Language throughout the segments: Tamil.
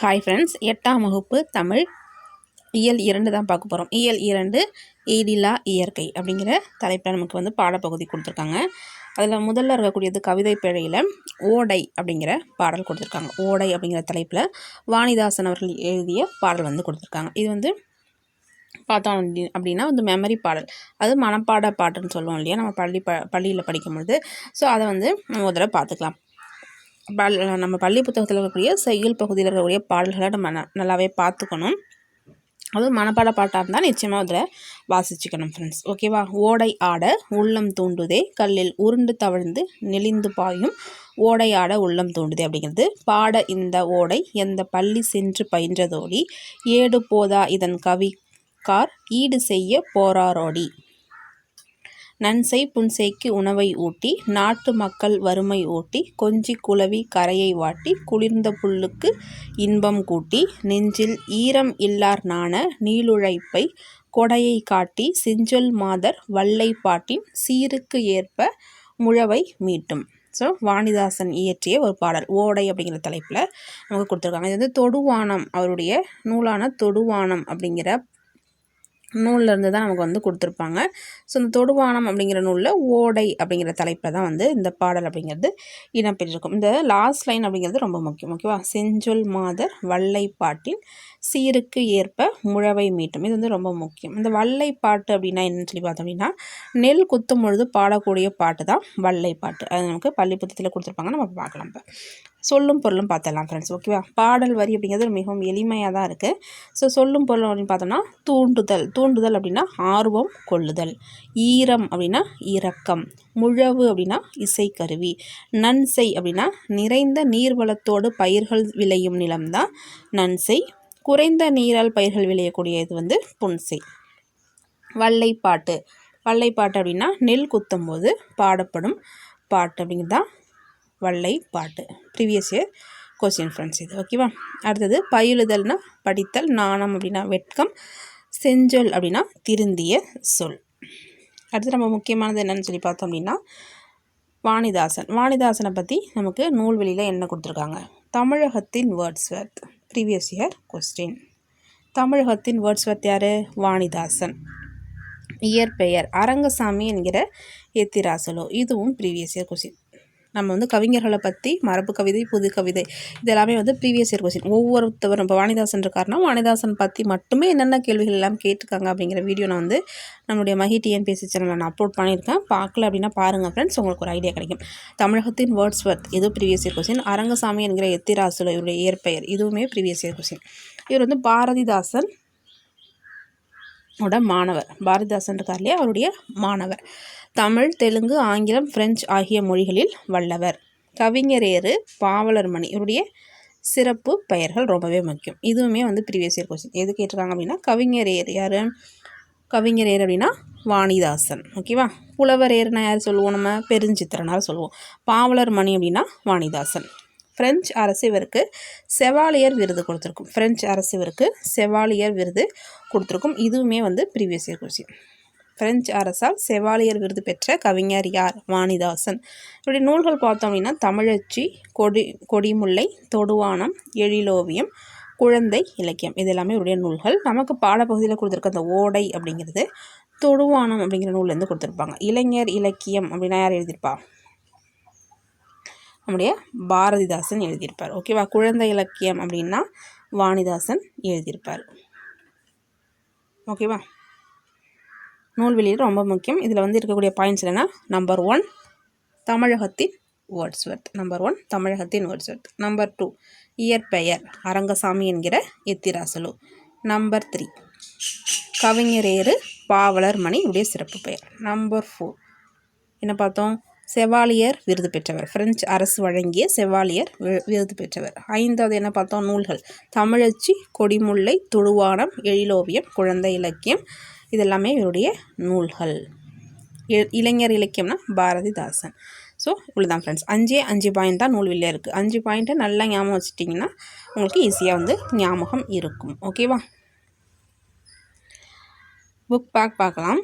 ஹாய் ஃப்ரெண்ட்ஸ் எட்டாம் வகுப்பு தமிழ். இயல் இரண்டு தான் பார்க்க போகிறோம் இயல் இரண்டு ஈடிலா இயற்கை அப்படிங்கிற தலைப்பில் நமக்கு வந்து பாடப்பகுதி கொடுத்துருக்காங்க. அதில் முதல்ல இருக்கக்கூடியது கவிதை பிழையில் ஓடை அப்படிங்கிற பாடல் கொடுத்துருக்காங்க. ஓடை அப்படிங்கிற தலைப்பில் வாணிதாசன் அவர்கள் எழுதிய பாடல் வந்து கொடுத்துருக்காங்க. இது வந்து பார்த்தோம் அப்படின்னா வந்து மெமரி பாடல். அது மனப்பாட பாட்டுன்னு சொல்லுவோம் இல்லையா? நம்ம பள்ளி ப பள்ளியில் படிக்கும்பொழுது. ஸோ அதை வந்து முதல்ல பார்த்துக்கலாம். பல் நம்ம பள்ளி புத்தகத்தில் இருக்கக்கூடிய செயல் பகுதியில் இருக்கக்கூடிய பாடல்களை நம்ம ந நல்லாவே பார்த்துக்கணும். அதுவும் மனப்பாட பாட்டாக இருந்தால் நிச்சயமாக அதில் வாசிச்சுக்கணும் ஃப்ரெண்ட்ஸ் ஓகேவா ஓடை ஆட உள்ளம் தூண்டுதே. கல்லில் உருண்டு தவழ்ந்து நெளிந்து பாயும். ஓடை ஆட உள்ளம் தூண்டுதே அப்படிங்கிறது பாட இந்த ஓடை எந்த பள்ளி சென்று பயின்றதோடி. ஏடு போதா இதன் கவி கார் ஈடு செய்ய போராரோடி நன்செய் புன்செய்க்கு உணவை ஊட்டி நாட்டு மக்கள் வறுமை ஊட்டி கொஞ்சி குளவி கரையை வாட்டி குளிர்ந்த புல்லுக்கு இன்பம் கூட்டி நெஞ்சில் ஈரம் இல்லார் நாண நீளுழைப்பை கொடையை காட்டி செஞ்சொல் மாதர் வல்லை பாட்டின் சீருக்கு ஏற்ப முழவை மீட்டும். ஸோ வாணிதாசன் இயற்றிய ஒரு பாடல் ஓடை அப்படிங்கிற தலைப்பில் நமக்கு கொடுத்துருக்காங்க. இது வந்து தொடுவானம் அவருடைய நூலான தொடுவானம் அப்படிங்கிற நூலில் இருந்து தான் நமக்கு வந்து கொடுத்துருப்பாங்க. ஸோ இந்த தொடுவானம் அப்படிங்கிற நூலில் ஓடை அப்படிங்கிற தலைப்பில் தான் வந்து இந்த பாடல் அப்படிங்கிறது இடம்பெற்றிருக்கும் இந்த லாஸ்ட் லைன் அப்படிங்கிறது ரொம்ப முக்கியம் ஓகேவா செஞ்சொல் மாதர் வல்லை பாட்டின் சீருக்கு ஏற்ப முழவை மீட்டும். இது வந்து ரொம்ப முக்கியம். இந்த வல்லை பாட்டு அப்படின்னா என்னன்னு சொல்லி பார்த்தோம் அப்படின்னா நெல் குத்தும் பொழுது பாடக்கூடிய பாட்டு தான் வல்லை பாட்டு. அது நமக்கு பள்ளி புத்தகத்தில் கொடுத்துருப்பாங்க. நம்ம பார்க்கலாம் இப்போ. சொல்லும் பொருளும் பார்த்துடலாம் ஃப்ரெண்ட்ஸ் ஓகேவா பாடல் வரி அப்படிங்கிறது மிகவும் எளிமையாக தான் இருக்குது ஸோ சொல்லும் பொருள் அப்படின்னு பார்த்தோம்னா தூண்டுதல். தூண்டுதல் அப்படின்னா ஆர்வம் கொள்ளுதல். ஈரம் அப்படின்னா இரக்கம். முழவு அப்படின்னா இசைக்கருவி. நன்செய் அப்படின்னா நிறைந்த நீர்வளத்தோடு பயிர்கள் விளையும் நிலம்தான் நன்செய் குறைந்த நீரால் பயிர்கள் விளையக்கூடிய இது வந்து புன்சை. வல்லைப்பாட்டு. வல்லைப்பாட்டு அப்படின்னா நெல் குத்தும் போது பாடப்படும் பாட்டு அப்படிங்கிறது தான் வள்ளை பாட்டு. ப்ரீவியஸ் இயர் கொஸ்டின் ஃப்ரெண்ட்ஸ் இது. ஓகேவா அடுத்தது பயிலுதல்னா படித்தல் நாணம் அப்படின்னா வெட்கம் செஞ்சொல் அப்படின்னா திருந்திய சொல். அடுத்து நம்ம முக்கியமானது என்னென்னு சொல்லி பார்த்தோம் அப்படின்னா வாணிதாசன். வாணிதாசனை பற்றி நமக்கு நூல்வெளியில் என்ன கொடுத்துருக்காங்க? தமிழகத்தின் Wordsworth previous year question தமிழகத்தின் வேர்ட்ஸ் வர்த் யார்? வாணிதாசன். இயற்பெயர். அரங்கசாமி என்கிற எத்திராசலோ. இதுவும் ப்ரீவியஸ் இயர் கொஸ்டின் நம்ம வந்து கவிஞர்களை பற்றி மரபு கவிதை புது கவிதை இதெல்லாமே வந்து ப்ரீவியஸ் இயர் கொஸ்டின் ஒவ்வொருத்தவரும் இப்போ வாணிதாசன் இருக்காருன்னா வாணிதாசன் பற்றி மட்டுமே என்னென்ன கேள்விகள் எல்லாம் கேட்டிருக்காங்க அப்படிங்கிற வீடியோ நான் வந்து நம்மளுடைய மஹி டிஎன்பிஎஸ்சி சேனலில் நான் அப்லோட் பண்ணியிருக்கேன். பார்க்கல அப்படின்னா பாருங்கள் ஃப்ரெண்ட்ஸ் உங்களுக்கு ஒரு ஐடியா கிடைக்கும். தமிழகத்தின் வேர்ட்ஸ் வர்த் இது ப்ரீவியஸ் இயர் கொஸ்டின் அரங்கசாமி என்கிற எத்திராசுல இவருடைய இயற்பெயர் இதுவுமே ப்ரீவியஸ் இயர் கொஸ்டின் இவர் வந்து பாரதிதாசன் ஓட மாணவர். பாரதிதாசன் இருக்கார் இல்லையா அவருடைய மாணவர். தமிழ் தெலுங்கு ஆங்கிலம் பிரெஞ்சு ஆகிய மொழிகளில் வல்லவர். கவிஞரேறு பாவலர் மணி இவருடைய சிறப்பு பெயர்கள் ரொம்பவே முக்கியம். இதுவுமே வந்து ப்ரீவியஸ் இயர் கொஸ்டின் எது கேட்டிருக்காங்க அப்படின்னா கவிஞரேறு யார்? கவிஞரேர் அப்படின்னா வாணிதாசன். ஓகேவா புலவரேர்னா யார் சொல்லுவோம் நம்ம? பெருஞ்சித்திரனார் சொல்லுவோம். பாவலர் மணி அப்படின்னா வாணிதாசன். ஃப்ரெஞ்சு அரசு இவருக்கு செவாலியர் விருது கொடுத்துருக்கும். பிரெஞ்சு அரசு இவருக்கு செவாலியர் விருது கொடுத்துருக்கும். இதுவுமே வந்து ப்ரீவியஸ் இயர் கொஸ்டின் பிரெஞ்சு அரசால் செவாலியர் விருது பெற்ற கவிஞர் யார்? வாணிதாசன். இப்படி நூல்கள் பார்த்தோம் அப்படின்னா தமிழச்சி கொடி கொடிமுல்லை தொடுவானம் எழிலோவியம் குழந்தை இலக்கியம். இது எல்லாமே உடைய நூல்கள். நமக்கு பாடப்பகுதியில் கொடுத்துருக்க அந்த ஓடை அப்படிங்கிறது தொடுவானம் அப்படிங்கிற நூல்லேருந்து கொடுத்துருப்பாங்க. இளைஞர் இலக்கியம் அப்படின்னா யார் எழுதியிருப்பா? நம்முடைய பாரதிதாசன் எழுதியிருப்பார். ஓகேவா குழந்தை இலக்கியம் அப்படின்னா வாணிதாசன் எழுதியிருப்பார். ஓகேவா நூல்வெளியில் ரொம்ப முக்கியம். இதில் வந்து இருக்கக்கூடிய பாயிண்ட்ஸ் என்னென்னா நம்பர் ஒன் தமிழகத்தின் வேர்ட்ஸ்வர்த் நம்பர் ஒன் தமிழகத்தின் வேர்ட்ஸ்வர்த் நம்பர் டூ இயற்பெயர் அரங்கசாமி என்கிற எத்திராசலு. நம்பர் த்ரீ கவிஞரேறு பாவலர் மணி உடைய சிறப்பு பெயர். நம்பர் ஃபோர் என்ன பார்த்தோம்? செவாலியர் விருது பெற்றவர். பிரெஞ்சு அரசு வழங்கிய செவாலியர் விருது பெற்றவர். ஐந்தாவது என்ன பார்த்தோம்? நூல்கள். தமிழச்சி கொடிமுல்லை துடுவானம் எழிலோவியம் குழந்தை இலக்கியம். இதெல்லாமே இவருடைய நூல்கள். இளைஞர் இலக்கியம்னா பாரதிதாசன். ஸோ இவ்வளோதான் ஃப்ரெண்ட்ஸ் அஞ்சே அஞ்சு பாயிண்ட் தான் நூல்வெளியில் இருக்குது அஞ்சு பாயிண்ட்டை நல்லா ஞாபகம் வச்சுட்டிங்கன்னா உங்களுக்கு ஈஸியாக வந்து ஞாபகம் இருக்கும். ஓகேவா புக் பேக் பார்க்கலாம்.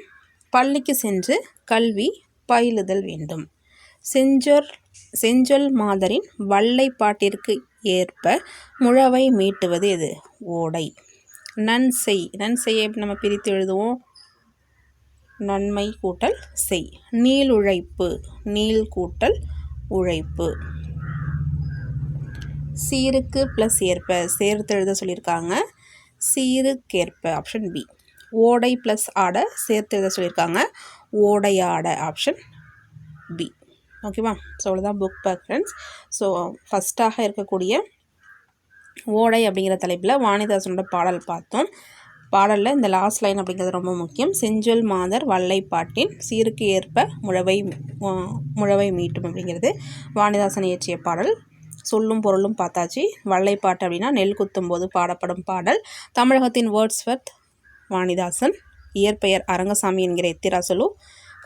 பள்ளிக்கு சென்று கல்வி பயிலுதல் வேண்டும். செஞ்சொல் செஞ்சொல் மாதரின் வல்லைப்பாட்டிற்கு ஏற்ப முழவை மீட்டுவது எது? ஓடை. நன்செய். நன்செய்யை நம்ம பிரித்து எழுதுவோம்? நன்மை கூட்டல் செய். நீள் உழைப்பு. நீள் கூட்டல் உழைப்பு. சீருக்கு ப்ளஸ் ஏற்ப. சேர்த்து எழுத சொல்லியிருக்காங்க. சீருக்கேற்ப. ஆப்ஷன் பி ஓடை ப்ளஸ் ஆடை சேர்த்து எழுத சொல்லியிருக்காங்க. ஓடையாட. ஆப்ஷன் பி ஓகேவா ஸோ அவ்வளோதான் புக் பேக் ஃப்ரெண்ட்ஸ் ஸோ ஃபஸ்ட்டாக இருக்கக்கூடிய ஓடை அப்படிங்கிற தலைப்பில் வாணிதாசனோட பாடல் பார்த்தோம். பாடலில் இந்த லாஸ்ட் லைன் அப்படிங்கிறது ரொம்ப முக்கியம். செஞ்சொல் மாதர் வல்லைப்பாட்டின் சீருக்கு ஏற்ப முழவை முழவை மீட்டும் அப்படிங்கிறது வாணிதாசன் இயற்றிய பாடல். சொல்லும் பொருளும் பார்த்தாச்சு. வல்லைப்பாட்டு அப்படின்னா நெல் குத்தும் போது பாடப்படும் பாடல். தமிழகத்தின் வேர்ட்ஸ்வர்த் வாணிதாசன் இயற்பெயர் அரங்கசாமி என்கிற எத்திராசலு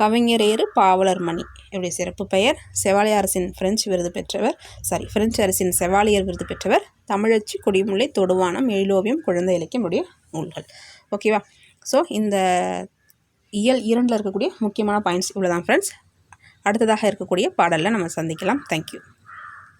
கவிஞர் ஏறு பாவலர் மணி. இவருடைய சிறப்பு பெயர் செவாலிய அரசின் பிரெஞ்சு விருது பெற்றவர் சாரி பிரெஞ்சு அரசின் செவாலியர் விருது பெற்றவர் தமிழச்சி கொடிமுல்லை தொடுவானம் எழிலோவியம் குழந்தை இலக்கியமுடைய நூல்கள். ஓகேவா ஸோ இந்த இயல் இரண்டில் இருக்கக்கூடிய முக்கியமான பாயிண்ட்ஸ் இவ்வளோதான் ஃப்ரெண்ட்ஸ் அடுத்ததாக இருக்கக்கூடிய பாடலில் நம்ம சந்திக்கலாம். தேங்க்யூ